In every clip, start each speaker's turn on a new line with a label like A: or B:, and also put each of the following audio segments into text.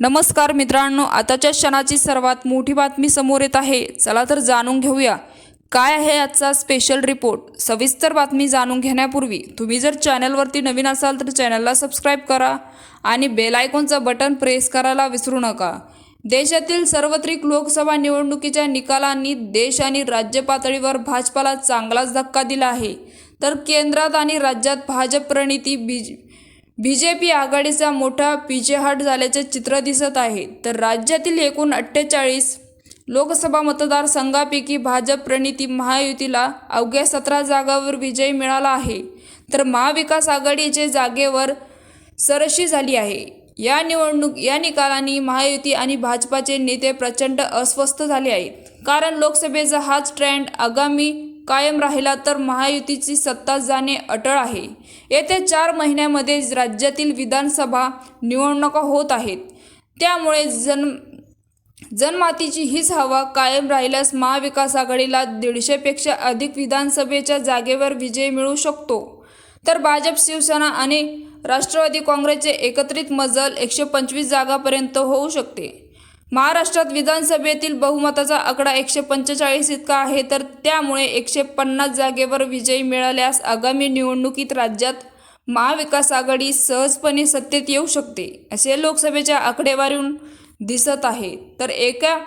A: नमस्कार मित्रांनो आताच्या क्षणाची सर्वात मोठी बातमी समोर येत आहे. चला तर जाणून घेऊया. काय आहे आजचा स्पेशल रिपोर्ट सविस्तर बातमी जाणून घेण्यापूर्वी तुम्ही जर चॅनलवरती नवीन असाल तर चॅनलला सबस्क्राईब करा आणि बेल आयकॉनचं बटन प्रेस करायला विसरू नका. देशातील सार्वत्रिक लोकसभा निवडणुकीच्या निकालांनी देश आणि राज्य पातळीवर भाजपाला चांगलाच धक्का दिला आहे. तर केंद्रात आणि राज्यात भाजप प्रणिती बीज बी जे पी आघाडीचा मोठा पिछेहाट झाल्याचे चित्र दिसत आहे. तर राज्यातील एकूण अठ्ठेचाळीस लोकसभा मतदारसंघापैकी भाजप प्रणिती महायुतीला अवघ्या सतरा जागावर विजय मिळाला आहे. तर महाविकास आघाडीचे जागेवर सरशी झाली आहे. या निवडणूक या निकालांनी महायुती आणि भाजपाचे नेते प्रचंड अस्वस्थ झाले आहेत. कारण लोकसभेचा हाच ट्रेंड आगामी कायम राहिला तर महायुतीची सत्ता जाणे अटळ आहे. येत्या चार महिन्यामध्ये राज्यातील विधानसभा निवडणुका होत आहेत. त्यामुळे जन जनमातीची हीच हवा कायम राहिल्यास महाविकास आघाडीला दीडशेपेक्षा अधिक विधानसभेच्या जागेवर विजय मिळू शकतो. तर भाजप शिवसेना आणि राष्ट्रवादी काँग्रेसचे एकत्रित मजल एकशे पंचवीस जागापर्यंत होऊ शकते. महाराष्ट्रात विधानसभेतील बहुमताचा आकडा एकशे पंचेचाळीस इतका आहे तर त्यामुळे एकशे पन्नास जागेवर विजय मिळाल्यास आगामी निवडणुकीत राज्यात महाविकास आघाडी सहजपणे सत्तेत येऊ शकते असे लोकसभेच्या आकडेवारीहून दिसत आहे. तर एका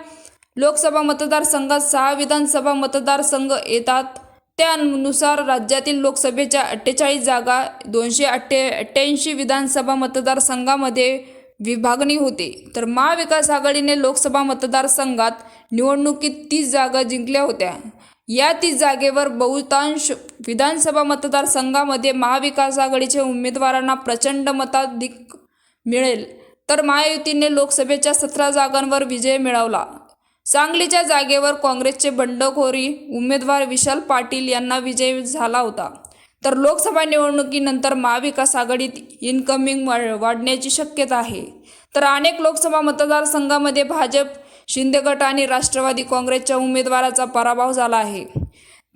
A: लोकसभा मतदारसंघात सहा विधानसभा मतदारसंघ येतात. त्यानुसार राज्यातील लोकसभेच्या अठ्ठेचाळीस जागा दोनशे अठ्ठे अठ्ठ्याऐंशी विधानसभा मतदारसंघामध्ये विभागणी होते. तर महाविकास आघाडीने लोकसभा मतदारसंघात निवडणुकीत तीस जागा जिंकल्या होत्या. या तीस जागेवर बहुतांश विधानसभा मतदारसंघामध्ये महाविकास आघाडीच्या उमेदवारांना प्रचंड मताधिक मिळेल. तर महायुतीने लोकसभेच्या सतरा जागांवर विजय मिळवला. सांगलीच्या जागेवर काँग्रेसचे बंडखोरी उमेदवार विशाल पाटील यांना विजय झाला होता. तर लोकसभा निवडणुकीनंतर महाविकास आघाडीत इनकमिंग वाढण्याची शक्यता आहे. तर अनेक लोकसभा मतदारसंघामध्ये भाजप शिंदे गट आणि राष्ट्रवादी काँग्रेसच्या उमेदवाराचा पराभव झाला आहे.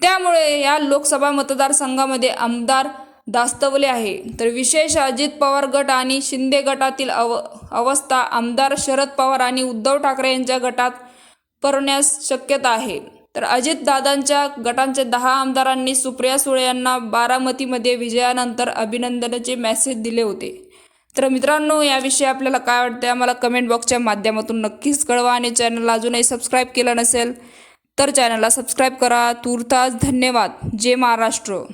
A: त्यामुळे या लोकसभा मतदारसंघामध्ये आमदार दास्तवले आहे. तर विशेष अजित पवार गट आणि शिंदे गटातील अव अवस्था आमदार शरद पवार आणि उद्धव ठाकरे यांच्या गटात परण्यास शक्यता आहे. तर अजितदादांच्या गटांच्या दहा आमदारांनी सुप्रिया सुळे यांना बारामतीमध्ये विजयानंतर अभिनंदनाचे मेसेज दिले होते. तर मित्रांनो याविषयी आपल्याला काय वाटते आम्हाला कमेंट बॉक्सच्या माध्यमातून नक्कीच कळवा आणि चॅनलला अजूनही सबस्क्राईब केलं नसेल तर चॅनलला सबस्क्राईब करा. तुर्तास धन्यवाद. जय महाराष्ट्र.